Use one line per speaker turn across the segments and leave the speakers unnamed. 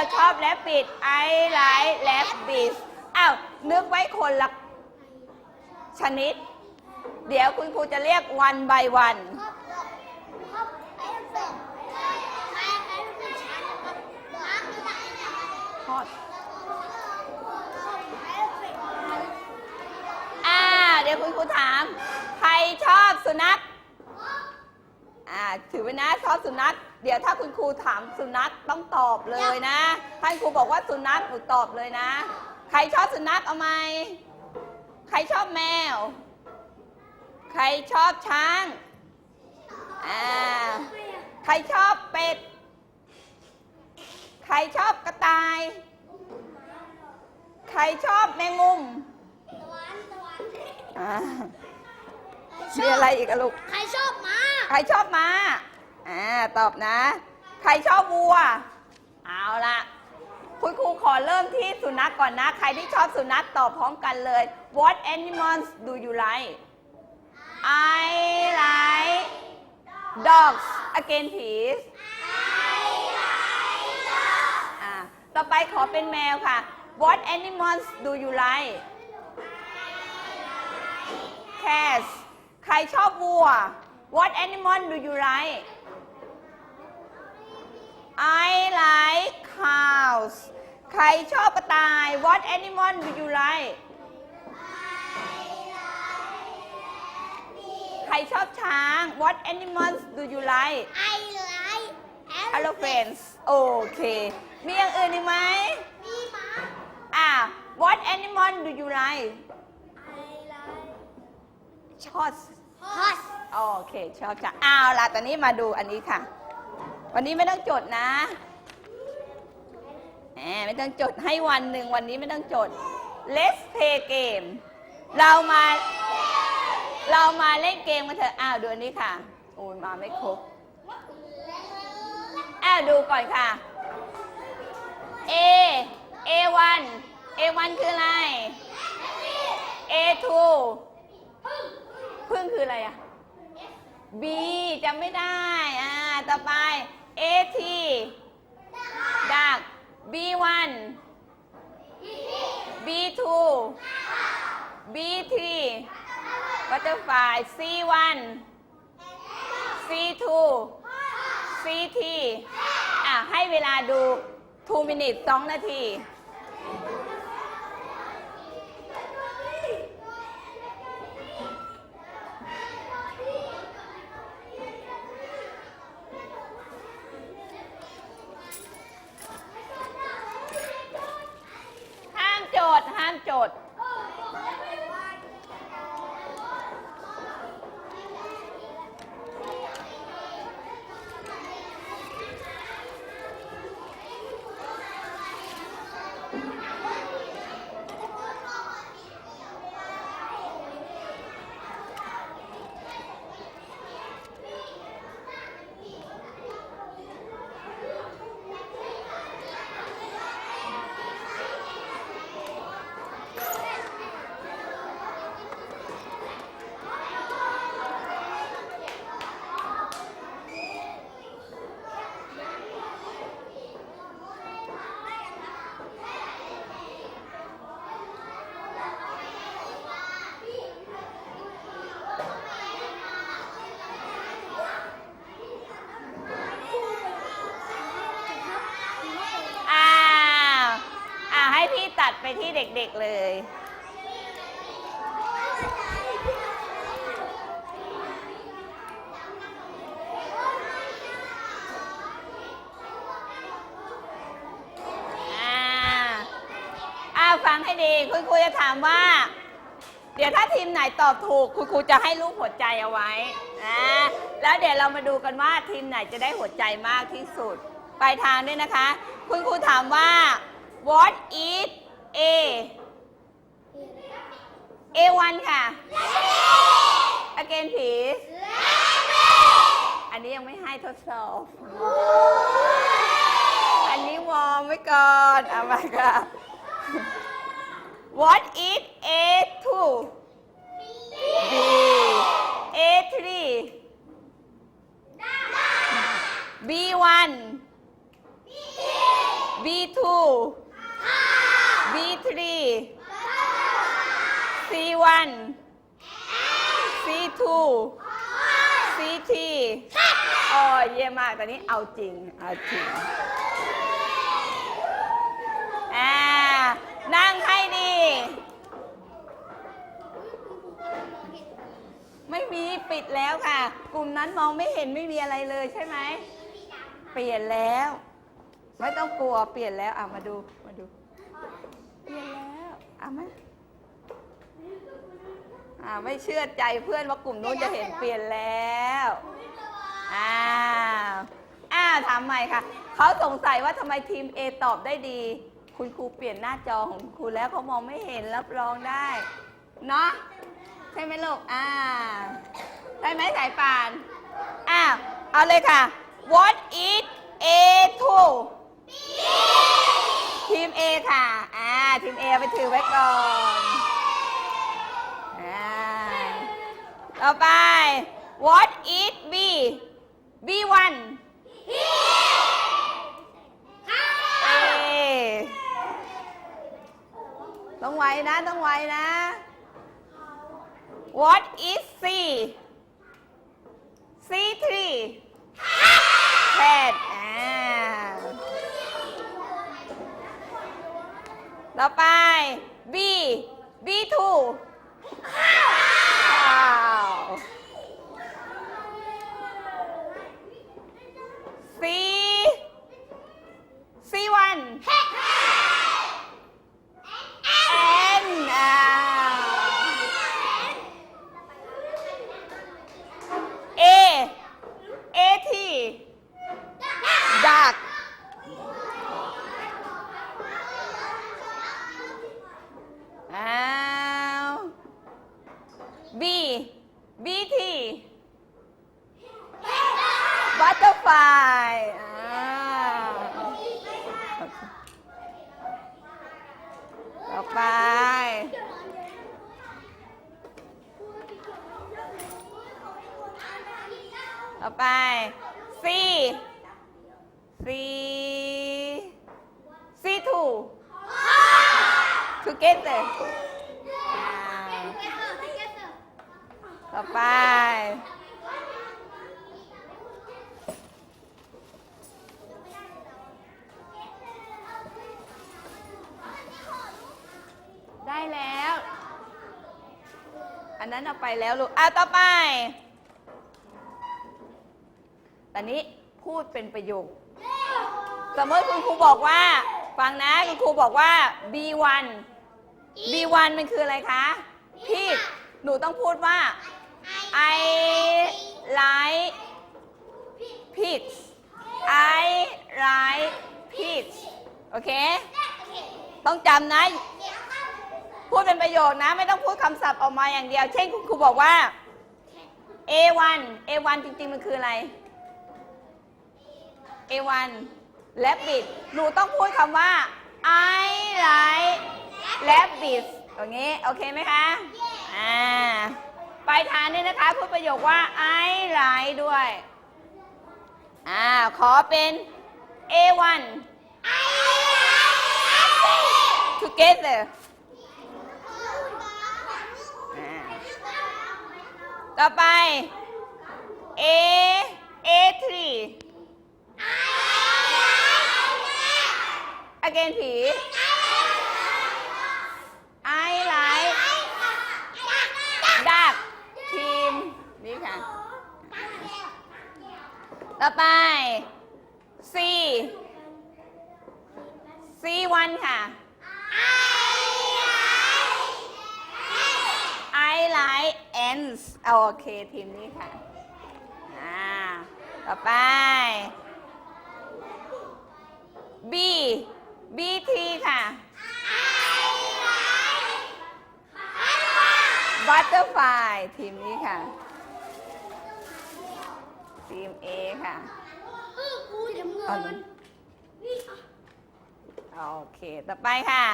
เราชอบแรปปิด I like rabbit อ้าวนึกไว้คนละชนิด เดี๋ยวคุณครูจะเรียก one by one
ชอบดอกชอบไอ้เป็ดไอ้ไอ้เป็ดช้างกับม้าคืออะไรเนี่ย
ทอด
ชอบไอ้เป็ด
อ่าเดี๋ยวคุณครูถาม ใครชอบสุนัข อ่าถือไว้นะชอบสุนัขเดี๋ยวถ้าคุณครูถามสุนัขต้องตอบเลยนะท่านครูบอกว่าสุนัขหนูตอบเลยนะ ใครชอบสุนัขเอาไหมใครชอบแมว ใครชอบช้างอ่าใครชอบเป็ด ใครชอบกระต่าย ใครชอบแมงมุม
ตะวันตะวัน
อ่ามีอะไรอีกอะลูก
ใครชอบม้า
ใครชอบม้าอ่าตอบนะ ใครชอบวัว เอาละคุณครูขอเริ่มที่สุนัขก่อนนะ ใครที่ชอบสุนัขตอบพร้อมกันเลย What animals do you like I like dogs again please อ่าต่อไปขอเป็นแมวค่ะ What animals do you like cats ใครชอบวัว What animal do you like I like cows ใครชอบกระต่าย What animal do you like ใครชอบช้าง What animals do you like
ไอ้ไล
elephants โอเค มีอย่างอื่นอีกไหม
มีม้า
อ่า What animal do you like
ไอ้ไล
ชอบ
ฮอส
โอเคชอบจ้ะเอาล่ะตอนนี้มาดูอันนี้ค่ะ วันนี้ไม่ต้องจดนะแหมไม่ต้องจดให้วันหนึ่งวันนี้ไม่ต้องจด Let's play game เรามาเรามาเล่นเกมกันเถอะอ้าวดูอันนี้ค่ะโอ้ยมาไม่ครบอ้าวดูก่อนค่ะ A A1 A1 คืออะไร A2 พึ่งคืออะไรอะ B จำไม่ได้ อ่า ต่อไป AT ดัก B1 B2 B3 butterfly C1 C2 CT อะให้เวลาดู 2 minutes 2 นาที ห้ามโจทย์ ห้ามโจทย์ อ้าวอ่าให้ พี่ตัดไปที่เด็กๆเลย อ่าอ้าฟังให้ดี คุณครูจะถามว่า เดี๋ยวถ้าทีมไหนตอบถูก คุณครูจะให้รูปหัวใจเอาไว้นะแล้วเดี๋ยวเรามาดูกันว่าทีมไหนจะได้หัวใจมากที่สุด ปลายทางด้วยนะคะ คุณครูถามว่า what is a A1 ค่ะ again please อันนี้ยังไม่ให้ทดสอบ อันนี้วอร์มไว้ก่อนเอามาค่ะ What is A2 B A3 B1 B2 B3 C1 C2 CT โอ้ยเยี่ยมมากตอนนี้เอาจริงเอาจริงอ่านั่งให้ดี ไม่มีปิดแล้วค่ะ กลุ่มนั้นมองไม่เห็นไม่มีอะไรเลยใช่ไหม เปลี่ยนแล้ว ไม่ต้องกลัวเปลี่ยนแล้วอะมาดู เปลี่ยนแล้วอะมาอ่าไม่เชื่อใจเพื่อนว่ากลุ่มนู้นจะเห็นเปลี่ยนแล้วอ้าวอ้าวถามใหม่ค่ะเขาสงสัยว่าทำไมทีม A ตอบได้ดี คุณครูเปลี่ยนหน้าจอของคุณครูแล้วเขามองไม่เห็นรับรองได้เนาะใช่ไหมลูกอ่าได้ไหมสายป่านอ้าวเอาเลยค่ะ What is A2 ทีม A ค่ะอ่า ทีมเอไปถือไว้ก่อนอ่าต่อไป What is B B1 A ต้องไวนะ ต้องไวนะ What is C C3 Cat อ่า ต่อไป B B2 ข้าว C C1 N อ่า A AT Duck อ้าว B BT Butterfly อ่าต่อไป ต่อไป C C C2 together อ่า ต่อไป ได้แล้ว อันนั้นเอาไปแล้วลูก อะ ต่อไป ตอนนี้พูดเป็นประโยค สมมติคุณครูบอกว่า ฟังนะคุณครูบอกว่า B1 B1 มันคืออะไรคะ พี่หนูต้องพูดว่า I like peach I like peach โอเค ต้องจำนะ พูดเป็นประโยคนะ ไม่ต้องพูดคำศัพท์ออกมาอย่างเดียว เช่นคุณครูบอกว่า A1 A1 จริง ๆ มันคืออะไร A1 rabbit หนูต้องพูดคำว่า I like rabbit ตรงนี้ โอเคไหมคะ อ่า ลายทางด้วยนะคะพูดประโยคว่า I like ด้วยอ่าขอเป็น A1 I like together ต่อไป A A3 again ผี I like duck ทีม นี่ค่ะ ต่อไป C C1 ค่ะ I like ants โอเค ทีมนี้ค่ะ อ่า ต่อไป B BT ค่ะ Butterfly ทีมนี้ค่ะ ทีม A ค่ะเอาเลยโอเค ต่อไปค่ะ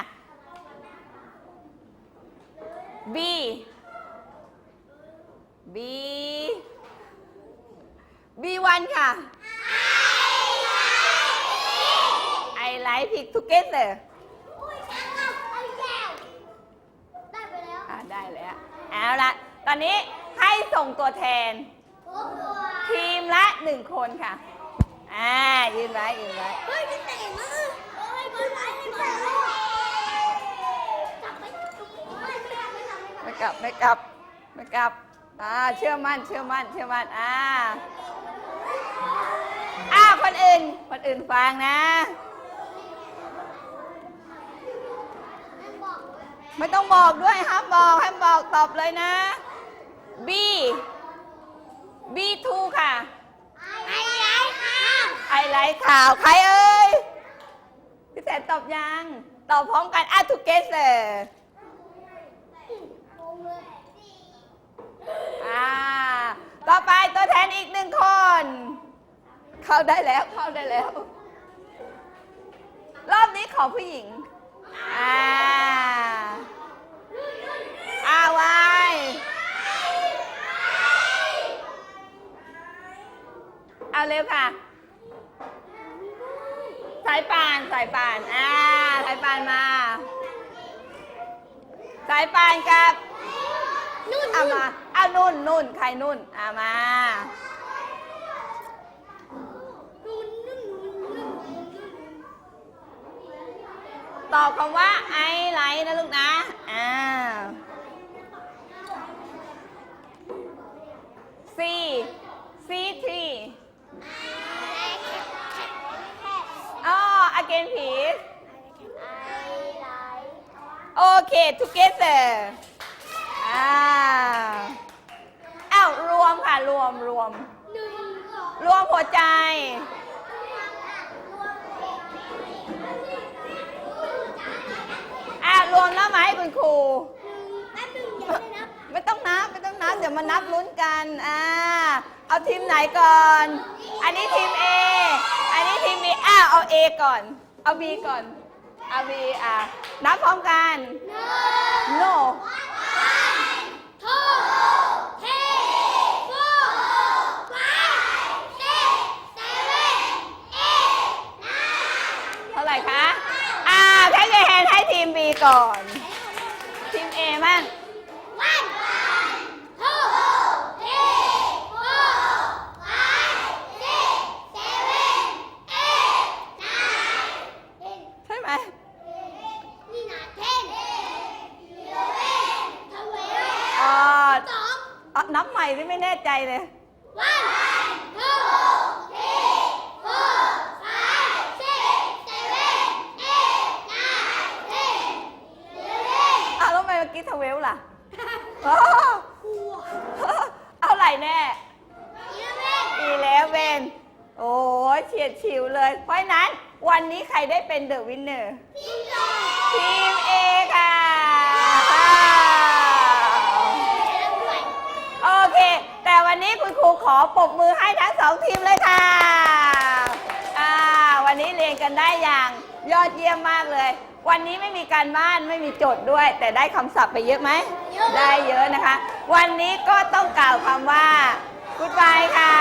B B B1 ค่ะ pick together
อุ้ยช้างเอาเอาแล้วได้ไปแล้ว
อ่าได้แล้ว เอาละ ตอนนี้ให้ส่งตัวแทน
โอ้โห
ทีมละหนึ่งคนค่ะ อ่า ยืนไว้ ยืนไว้
เฮ้ยพี่เต๋มาเฮ้ยบอลไหลพี่เต๋อกลับไปไม่ไม่ทำไม่ทำไม่
ไม่กลับ ไม่กลับ ไม่กลับ อ่า เชื่อมั่น เชื่อมั่น เชื่อมั่น อ่า อ่า คนอื่น คนอื่นฟังนะ ไม่ต้องบอกด้วยห้ามบอกห้ามบอกตอบเลยนะ B B2 ค่ะ
ไอ้ไรค่ะ
ไอไลท์ ข่าวใครเอ่ยพี่แสนตอบยัง ตอบพร้อมกันอะ together
งงเลย
อ่าต่อไปตัวแทนอีกหนึ่งคน เข้าได้แล้วเข้าได้แล้ว รอบนี้ขอผู้หญิง อ่าอาวายเอาเร็วค่ะายป่านสายป่านอ่าสายป่านมา สายป่านกับ
นุ่น
เอามาเอานุ่นนุ่นใครนุ่นเอามา
นุ่นนุ่นนุ่นนุ่น
ตอบคำว่าไอไลท์นะลูกนะอ่า C C T อ๋อ again please โอเค together อ่าอ้าวรวมค่ะ รวมรวม รวมหัวใจ อ่ารวมแล้วมาให้คุณครู ไม่ต้องนับ ไม่ต้องนับ เดี๋ยวมานับลุ้นกัน อ่า เอาทีมไหนก่อน อันนี้ทีม A อันนี้ทีม B อ่า เอา A ก่อน เอา B ก่อน เอา B อ่านับพร้อมกัน no เท่าไหร่คะ อ่าแพ็กเกจแฮนให้ทีม B ก่อน ทีม A มั่ง ใช่ไหม อ๋อเอานับใหม่ที่ไม่แน่ใจเลยอ้าวแล้วทำไมเมื่อกี้ทเวลล่ะอ๋อเอาไหร่แน่อีแล้วเวนโอ้ยเฉียดฉิวเลย เพราะฉะนั้นวันนี้ใครได้เป็นเดอะวินเนอร์ทีมเอค่ะ ปรบมือให้ทั้งสองทีมเลยค่ะวันนี้เรียนกันได้อย่างยอดเยี่ยมมากเลย วันนี้ไม่มีการบ้านไม่มีโจทย์ด้วย แต่ได้คำศัพท์ไปเยอะไหม ได้เยอะนะคะ วันนี้ก็ต้องกล่าวคำว่า goodbye ค่ะ